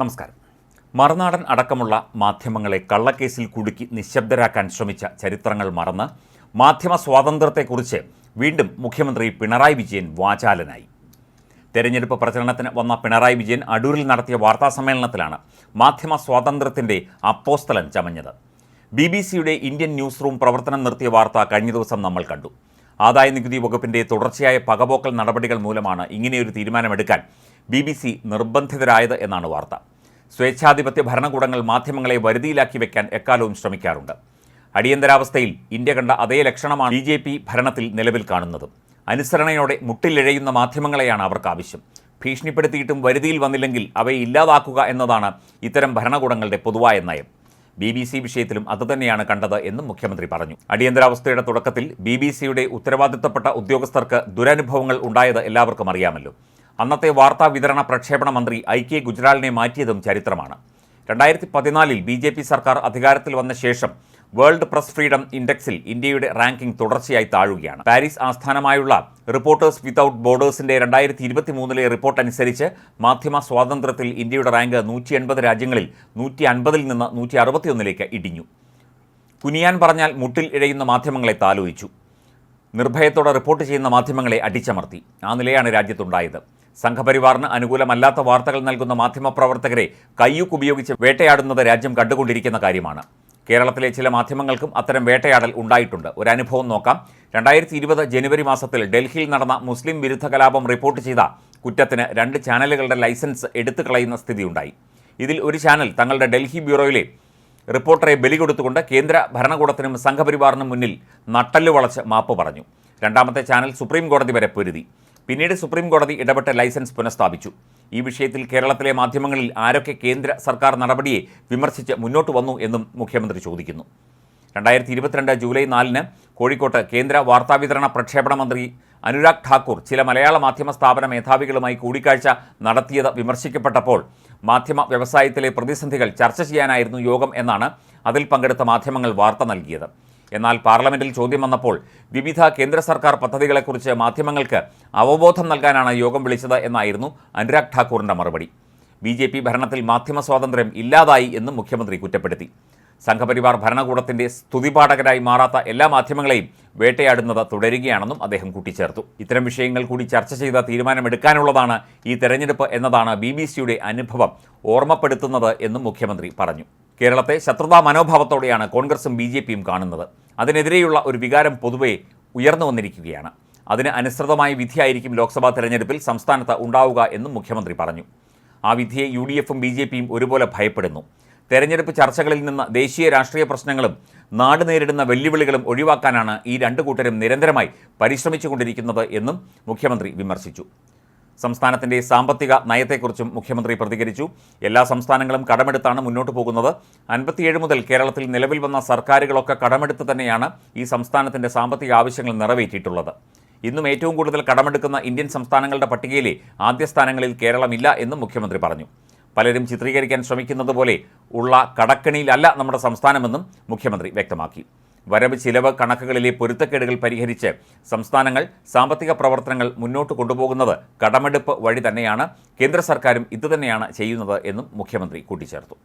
നമസ്കാരം. മറുനാടൻ അടക്കമുള്ള മാധ്യമങ്ങളെ കള്ളക്കേസിൽ കുടുക്കി നിശബ്ദരാക്കാൻ ശ്രമിച്ച ചരിത്രങ്ങൾ മറന്ന് മാധ്യമ സ്വാതന്ത്ര്യത്തെക്കുറിച്ച് വീണ്ടും മുഖ്യമന്ത്രി പിണറായി വിജയൻ വാചാലനായി. തെരഞ്ഞെടുപ്പ് പ്രചരണത്തിന് വന്ന പിണറായി വിജയൻ അടൂരിൽ നടത്തിയ വാർത്താസമ്മേളനത്തിലാണ് മാധ്യമ സ്വാതന്ത്ര്യത്തിന്റെ അപ്പോസ്തലൻ ചമഞ്ഞത്. ബി ബി സിയുടെ ഇന്ത്യൻ ന്യൂസ് റൂം പ്രവർത്തനം നിർത്തിയ വാർത്ത കഴിഞ്ഞ ദിവസം നമ്മൾ കണ്ടു. ആദായ നികുതി വകുപ്പിന്റെ തുടർച്ചയായ പകപോക്കൽ നടപടികൾ മൂലമാണ് ഇങ്ങനെയൊരു തീരുമാനമെടുക്കാൻ ബി ബി സി നിർബന്ധിതരായത് എന്നാണ് വാർത്ത. സ്വേച്ഛാധിപത്യ ഭരണകൂടങ്ങൾ മാധ്യമങ്ങളെ വരുതിയിലാക്കി വെക്കാൻ എക്കാലവും ശ്രമിക്കാറുണ്ട്. അടിയന്തരാവസ്ഥയിൽ ഇന്ത്യ കണ്ട അതേ ലക്ഷണമാണ് ബി ജെ പി ഭരണത്തിൽ നിലവിൽ കാണുന്നത്. അനുസരണയോടെ മുട്ടിലിഴയുന്ന മാധ്യമങ്ങളെയാണ് അവർക്ക് ആവശ്യം ഭീഷണിപ്പെടുത്തിയിട്ടും വരുതിയിൽ വന്നില്ലെങ്കിൽ അവയെ ഇല്ലാതാക്കുക എന്നതാണ് ഇത്തരം ഭരണകൂടങ്ങളുടെ പൊതുവായ നയം. ബി ബി സി വിഷയത്തിലും അതുതന്നെയാണ് കണ്ടത് എന്നും മുഖ്യമന്ത്രി പറഞ്ഞു. അടിയന്തരാവസ്ഥയുടെ തുടക്കത്തിൽ ബി ബി സിയുടെ ഉത്തരവാദിത്തപ്പെട്ട ഉദ്യോഗസ്ഥർക്ക് ദുരനുഭവങ്ങൾ ഉണ്ടായത് എല്ലാവർക്കും അറിയാമല്ലോ. അന്നത്തെ വാർത്താ വിതരണ പ്രക്ഷേപണ മന്ത്രി ഐ കെ ഗുജ്റാളിനെ മാറ്റിയതും ചരിത്രമാണ്. രണ്ടായിരത്തി പതിനാലിൽ ബി ജെ പി സർക്കാർ അധികാരത്തിൽ വന്ന ശേഷം വേൾഡ് പ്രസ് ഫ്രീഡം ഇൻഡെക്സിൽ ഇന്ത്യയുടെ റാങ്കിംഗ് തുടർച്ചയായി താഴുകയാണ്. പാരീസ് ആസ്ഥാനമായുള്ള റിപ്പോർട്ടേഴ്സ് വിതൗട്ട് ബോർഡേഴ്സിന്റെ രണ്ടായിരത്തി ഇരുപത്തി മൂന്നിലെ റിപ്പോർട്ട് അനുസരിച്ച് മാധ്യമ സ്വാതന്ത്ര്യത്തിൽ ഇന്ത്യയുടെ റാങ്ക് നൂറ്റി എൺപത് രാജ്യങ്ങളിൽ നൂറ്റി അൻപതിൽ നിന്ന് നൂറ്റി അറുപത്തിയൊന്നിലേക്ക് ഇടിഞ്ഞു. കുനിയാൻ പറഞ്ഞാൽ മുട്ടിൽ ഇഴയുന്ന മാധ്യമങ്ങളെ താലോചിച്ചു. നിർഭയത്തോടെ റിപ്പോർട്ട് ചെയ്യുന്ന മാധ്യമങ്ങളെ അടിച്ചമർത്തി. ആ നിലയാണ് രാജ്യത്തുണ്ടായത്. സംഘപരിവാറിന് അനുകൂലമല്ലാത്ത വാർത്തകൾ നൽകുന്ന മാധ്യമപ്രവർത്തകരെ കയ്യൂക്കുപയോഗിച്ച് വേട്ടയാടുന്നത് രാജ്യം കണ്ടുകൊണ്ടിരിക്കുന്ന കാര്യമാണ്. കേരളത്തിലെ ചില മാധ്യമങ്ങൾക്കും അത്തരം വേട്ടയാടൽ ഉണ്ടായിട്ടുണ്ട്. ഒരു അനുഭവം നോക്കാം. രണ്ടായിരത്തി ഇരുപത് ജനുവരി മാസത്തിൽ ഡൽഹിയിൽ നടന്ന മുസ്ലിം വിരുദ്ധ കലാപം റിപ്പോർട്ട് ചെയ്ത കുറ്റത്തിന് രണ്ട് ചാനലുകളുടെ ലൈസൻസ് എടുത്തു കളയുന്ന സ്ഥിതിയുണ്ടായി. ഇതിൽ ഒരു ചാനൽ തങ്ങളുടെ ഡൽഹി ബ്യൂറോയിലെ റിപ്പോർട്ടറെ ബലി കൊടുത്തുകൊണ്ട് കേന്ദ്ര ഭരണകൂടത്തിനും സംഘപരിവാറിനും മുന്നിൽ നട്ടല്ലു വളച്ച് മാപ്പ് പറഞ്ഞു. രണ്ടാമത്തെ ചാനൽ സുപ്രീം കോടതി വരെ പൊരുതി. പിന്നീട് സുപ്രീം കോടതി ഇടപെട്ട് ലൈസൻസ് പുനഃസ്ഥാപിച്ചു. ഈ വിഷയത്തിൽ കേരളത്തിലെ മാധ്യമങ്ങളിൽ ആരൊക്കെ കേന്ദ്ര സർക്കാർ നടപടിയെ വിമർശിച്ച് മുന്നോട്ട് വന്നു എന്നും മുഖ്യമന്ത്രി ചോദിക്കുന്നു. രണ്ടായിരത്തി ഇരുപത്തിരണ്ട് ജൂലൈ നാലിന് കോഴിക്കോട്ട് കേന്ദ്ര വാർത്താവിതരണ പ്രക്ഷേപണ മന്ത്രി അനുരാഗ് ഠാക്കൂർ ചില മലയാള മാധ്യമ സ്ഥാപന മേധാവികളുമായി കൂടിക്കാഴ്ച നടത്തിയത് വിമർശിക്കപ്പെട്ടപ്പോൾ മാധ്യമ വ്യവസായത്തിലെ പ്രതിസന്ധികൾ ചർച്ച ചെയ്യാനായിരുന്നു യോഗം എന്നാണ് അതിൽ പങ്കെടുത്ത മാധ്യമങ്ങൾ വാർത്ത നൽകിയത്. എന്നാൽ പാർലമെന്റിൽ ചോദ്യം വന്നപ്പോൾ വിവിധ കേന്ദ്ര സർക്കാർ പദ്ധതികളെക്കുറിച്ച് മാധ്യമങ്ങൾക്ക് അവബോധം നൽകാനാണ് യോഗം വിളിച്ചത് എന്നായിരുന്നു അനുരാഗ് ഠാക്കൂറിന്റെ മറുപടി. ബി ജെ പി ഭരണത്തിൽ മാധ്യമ സ്വാതന്ത്ര്യം ഇല്ലാതായി എന്നും മുഖ്യമന്ത്രി കുറ്റപ്പെടുത്തി. സംഘപരിവാർ ഭരണകൂടത്തിന്റെ സ്തുതിപാഠകരായി മാറാത്ത എല്ലാ മാധ്യമങ്ങളെയും വേട്ടയാടുന്നത് തുടരുകയാണെന്നും അദ്ദേഹം കൂട്ടിച്ചേർത്തു. ഇത്തരം വിഷയങ്ങൾ കൂടി ചർച്ച ചെയ്ത തീരുമാനമെടുക്കാനുള്ളതാണ് ഈ തെരഞ്ഞെടുപ്പ് എന്നതാണ് ബി ബി സിയുടെ അനുഭവം ഓർമ്മപ്പെടുത്തുന്നത് എന്നും മുഖ്യമന്ത്രി പറഞ്ഞു. കേരളത്തെ ശത്രുതാ മനോഭാവത്തോടെയാണ് കോൺഗ്രസും ബി ജെ പിയും കാണുന്നത്. അതിനെതിരെയുള്ള ഒരു വികാരം പൊതുവെ ഉയർന്നു വന്നിരിക്കുകയാണ്. അതിന് അനുസൃതമായ വിധിയായിരിക്കും ലോക്സഭാ തെരഞ്ഞെടുപ്പിൽ സംസ്ഥാനത്ത് ഉണ്ടാവുക എന്നും മുഖ്യമന്ത്രി പറഞ്ഞു. ആ വിധിയെ യു ഡി എഫും ബി ജെ പിയും ഒരുപോലെ ഭയപ്പെടുന്നു. തെരഞ്ഞെടുപ്പ് ചർച്ചകളിൽ നിന്ന് ദേശീയ രാഷ്ട്രീയ പ്രശ്നങ്ങളും നാട് നേരിടുന്ന വെല്ലുവിളികളും ഒഴിവാക്കാനാണ് ഈ രണ്ടു കൂട്ടരും നിരന്തരമായി പരിശ്രമിച്ചുകൊണ്ടിരിക്കുന്നത് എന്നും മുഖ്യമന്ത്രി വിമർശിച്ചു. സംസ്ഥാനത്തിന്റെ സാമ്പത്തിക നയത്തെക്കുറിച്ചും മുഖ്യമന്ത്രി പ്രതികരിച്ചു. എല്ലാ സംസ്ഥാനങ്ങളും കടമെടുത്താണ് മുന്നോട്ട് പോകുന്നത്. അൻപത്തിയേഴ് മുതൽ കേരളത്തിൽ നിലവിൽ വന്ന സർക്കാരുകളൊക്കെ കടമെടുത്ത് തന്നെയാണ് ഈ സംസ്ഥാനത്തിന്റെ സാമ്പത്തിക ആവശ്യങ്ങൾ നിറവേറ്റിയിട്ടുള്ളത്. ഇന്നും ഏറ്റവും കൂടുതൽ കടമെടുക്കുന്ന ഇന്ത്യൻ സംസ്ഥാനങ്ങളുടെ പട്ടികയിലെ ആദ്യ സ്ഥാനങ്ങളിൽ കേരളമില്ല എന്നും മുഖ്യമന്ത്രി പറഞ്ഞു. പലരും ചിത്രീകരിക്കാൻ ശ്രമിക്കുന്നത് പോലെ ഉള്ള കടക്കണിയിലല്ല നമ്മുടെ സംസ്ഥാനമെന്നും മുഖ്യമന്ത്രി വ്യക്തമാക്കി. വരവ് ചിലവ് കണക്കുകളിലെ പൊരുത്തക്കേടുകൾ പരിഹരിച്ച് സംസ്ഥാനങ്ങൾ സാമ്പത്തിക പ്രവർത്തനങ്ങൾ മുന്നോട്ട് കൊണ്ടുപോകുന്നത് കടമെടുപ്പ് വഴി തന്നെയാണ് കേന്ദ്ര സർക്കാരും ഇതുതന്നെയാണ് ചെയ്യുന്നത് എന്നും മുഖ്യമന്ത്രി കൂട്ടിച്ചേർത്തു.